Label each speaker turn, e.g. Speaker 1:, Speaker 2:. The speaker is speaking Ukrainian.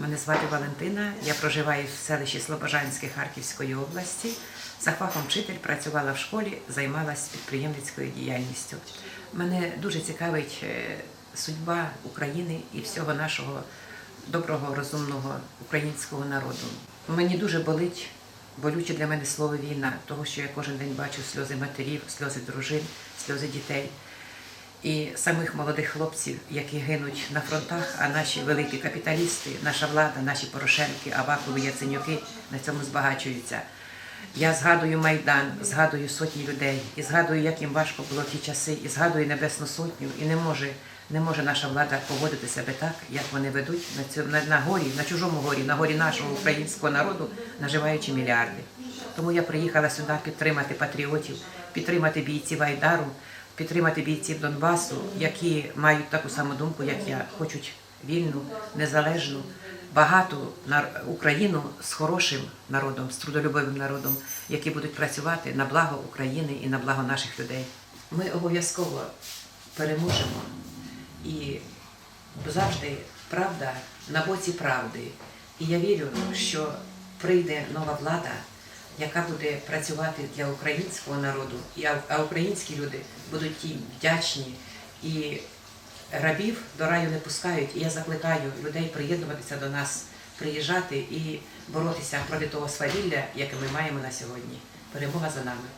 Speaker 1: Мене звати Валентина. Я проживаю в селищі Слобожанське Харківської області. За фахом вчитель працювала в школі, займалась підприємницькою діяльністю. Мене дуже цікавить е, судьба України і всього нашого доброго, розумного українського народу. Мені дуже болить, болюче для мене слово війна, того, що я кожен день бачу сльози матерів, сльози дружин, сльози дітей і самих молодих хлопців, які гинуть на фронтах, а наші великі капіталісти, наша влада, наші Порошенки, Авакови, Яценюки на цьому збагачуються. Я згадую Майдан, згадую сотні людей, і згадую, як їм важко було ті часи, і згадую Небесну Сотню, і не може, не може наша влада поводити себе так, як вони ведуть на, цьому, на, на горі, на чужому горі, на горі нашого українського народу, наживаючи мільярди. Тому я приїхала сюди підтримати патріотів, підтримати бійців Айдару, підтримати бійців Донбасу, які мають таку саму думку, як я, хочуть вільну, незалежну, багату Україну з хорошим народом, з трудолюбивим народом, які будуть працювати на благо України і на благо наших людей. Ми обов'язково переможемо і завжди правда на боці правди. І я вірю, що прийде нова влада, яка буде працювати для українського народу, а українські люди будуть їм вдячні і рабів до раю не пускають. І я закликаю людей приєднуватися до нас, приїжджати і боротися проти того свавілля, яке ми маємо на сьогодні. Перемога за нами.